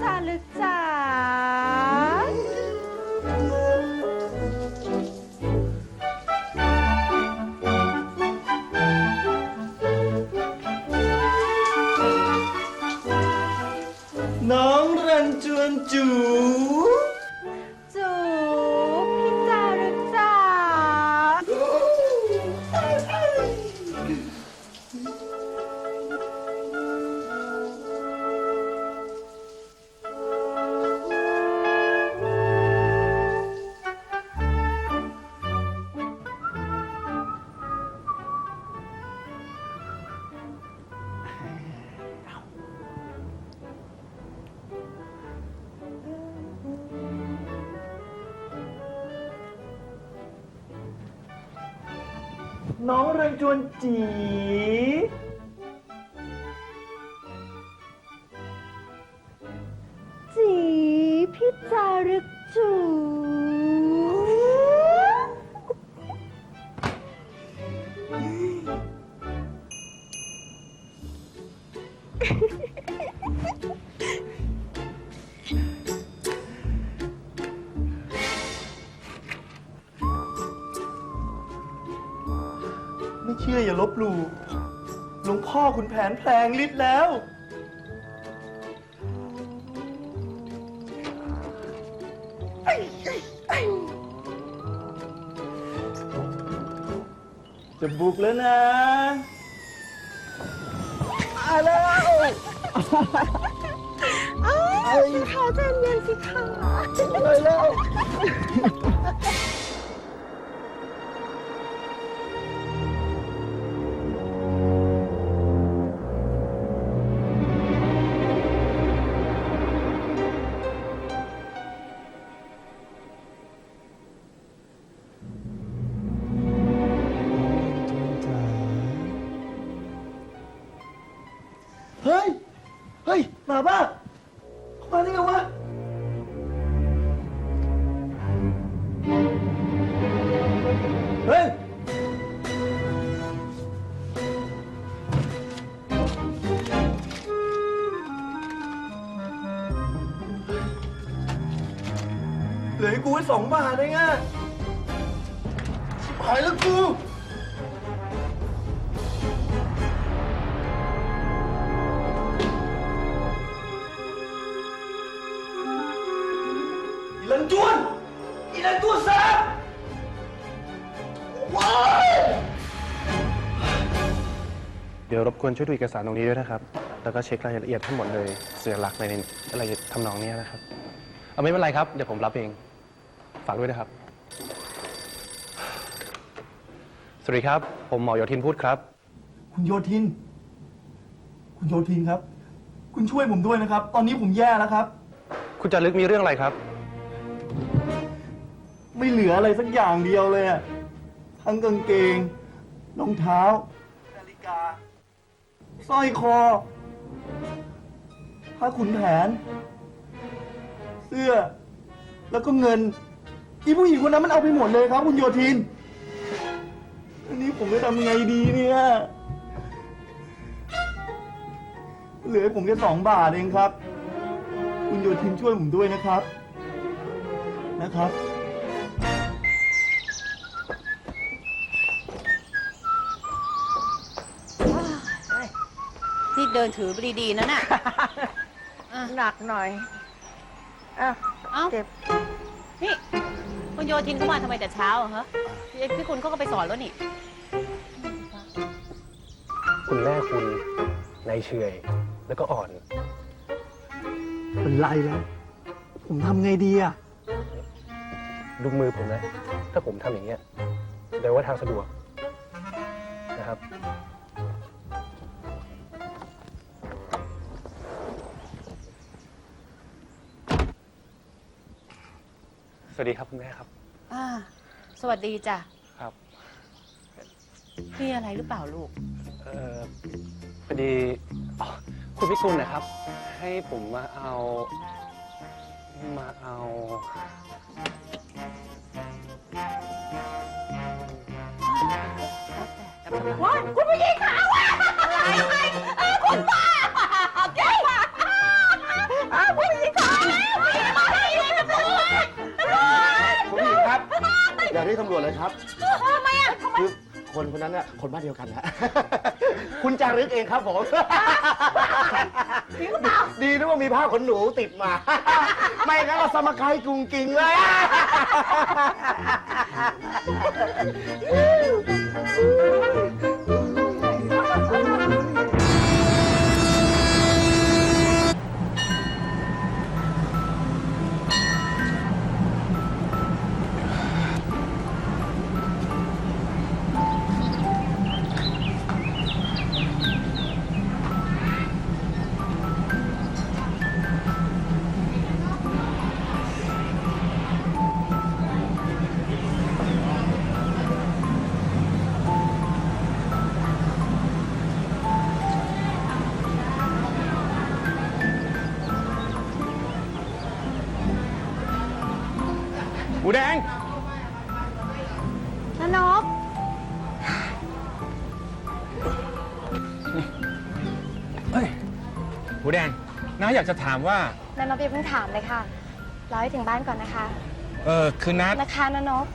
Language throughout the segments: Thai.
พี่จ น้องรันจวนจี จีพี่จารึกจูไม่ ชื่ออย่าลบหลู่หลวงพ่อคุณแผนแพลงฤทธิ์แล้ว จะบุกแล้วนะมาแล้วอ้าวพี่คะใจเย็นสิคะ เลยแล้ว เฮ้ยมาบ้าเข้ามาได้ไงวะเฮ้ยเหลือให้กูไว้สองบาทเองอะชิบหายแล้วกู เดี๋ยวรบกวนช่วยดูเอกสารตรงนี้ด้วยนะครับ แล้วก็เช็ครายละเอียดทั้งหมดเลยเสียหลักในอะไรทำนองเนี้ยนะครับ เอาไม่เป็นไรครับ เดี๋ยวผมรับเอง ฝากด้วยนะครับ สวัสดีครับ ผมหมอโยทินพูดครับ คุณโยทิน คุณโยทินครับ คุณช่วยผมด้วยนะครับ ตอนนี้ผมแย่แล้วครับ คุณจารึกมีเรื่องอะไรครับ ไม่เหลืออะไรสักอย่างเดียวเลยอะทั้งกางเกงรองเท้านาฬิกา สร้อยคอผ้าขุนแผน เสื้อ แล้วก็เงิน อีผู้หญิงคนนั้นมันเอาไปหมดเลยครับคุณโยทิน อันนี้ผมจะทำไงดีเนี่ย เหลือผมแค่สองบาทเองครับ คุณโยทินช่วยผมด้วยนะครับ นะครับ เดินถือไปดีๆนะน่ะหนักหน่อยอะเอ้าเจ็บนี่คุณโยทินเข้ามาทำไมแต่เช้าอะฮะพี่พี่คุณเขาก็ไปสอนแล้วนี่คุณแม่คุณนายเฉยแล้วก็อ่อน เป็นไรแล้ว ผมทำไงดีอะ ดูมือผมนะ ถ้าผมทำอย่างเงี้ยแปลว่าทางสะดวก วัสดีครับคุณแม่ครับ อ่า สวัสดีจ้ะครับมีอะไรหรือเปล่าลูก เอ่อพอดีอ๋อคุณพิกุลนะครับ ให้ผมมาเอา มาเอาว้ายคุณผู้หญิงขาว อย่าเรียกตำรวจเลยครับ ทำไมอะคือคนคนนั้นน่ะคนบ้านเดียวกันฮะ คุณจารึกเองครับผมดีนะว่ามีผ้าขนหนูติดมา ไม่งั้นเราสมคายกรุงกิงเลย หมูแดง นนบเฮ้ย หมูแดง น้าอยากจะถามว่า นนบอย่าเพิ่งถามเลยค่ะรอให้ถึงบ้านก่อนนะคะ เออคือนัดนะคะนนบ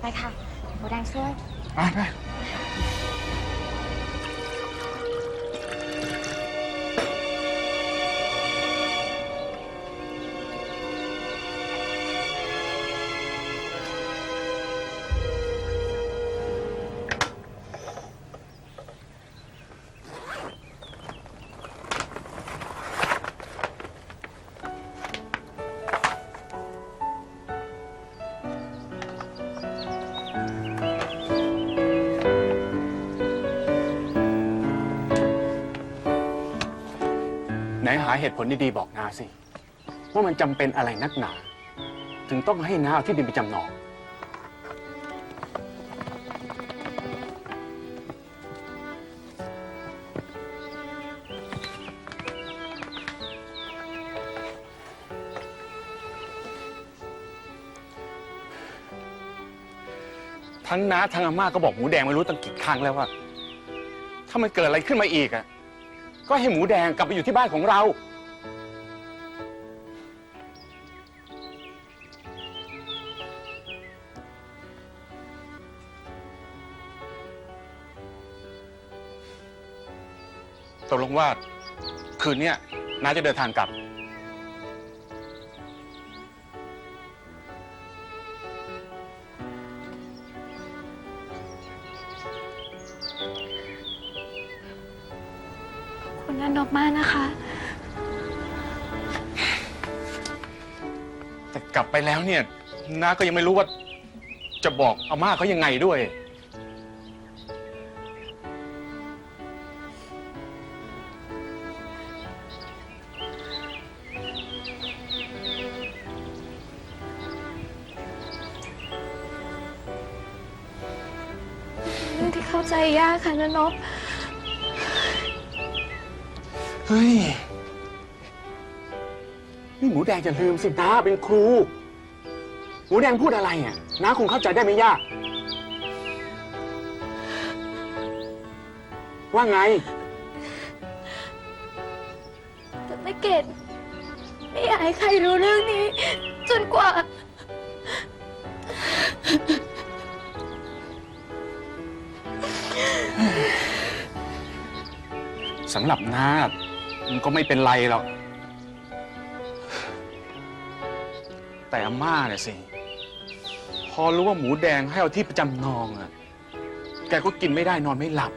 ไปค่ะหมูแดงช่วยอะไปไห นหาเหตุผลดีๆบอกนาสิ ว่ามันจำเป็นอะไรนักหนา ถึงต้องให้น้าเอาที่ดินไปจำนอง ทั้งน้าทั้งอาม่าก็บอกหมูแดงไม่รู้ตั้งกี่ครั้งแล้วว่า ถ้ามันเกิดอะไรขึ้นมาอีกอะ ก็ให้หมูแดงกลับไปอยู่ที่บ้านของเรา ตกลงว่าคืนเนี้ยน้าจะเดินทางกลับ คุณนนบมากนะคะ แต่กลับไปแล้วเนี่ยน้าก็ยังไม่รู้ว่า จะบอกอาม่าเขายังไงด้วยเรื่องที่เข้าใจยากค่ะนนบ เฮ้ย นี่หมูแดงจะลืมสิน้าเป็นครู หมูแดงพูดอะไรอะน้าคงเข้าใจได้ไม่ยาก ว่าไง แต่ไม่เกตไม่อยากให้ใครรู้เรื่องนี้ จนกว่า สำหรับน้า มันก็ไม่เป็นไรหรอก แต่อาม่าเนี่ยสิ พอรู้ว่าหมูแดงให้เอาที่ประจำนองอะแกก็กินไม่ได้นอนไม่หลับ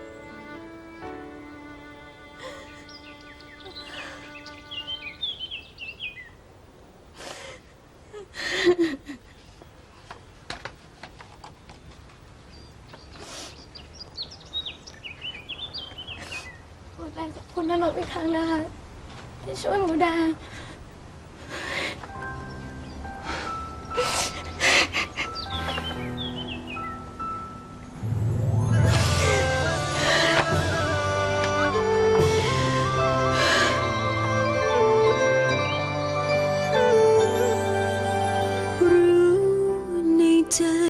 หมูแดงขอบคุณนนบอีกครั้งนะคะ شو المدام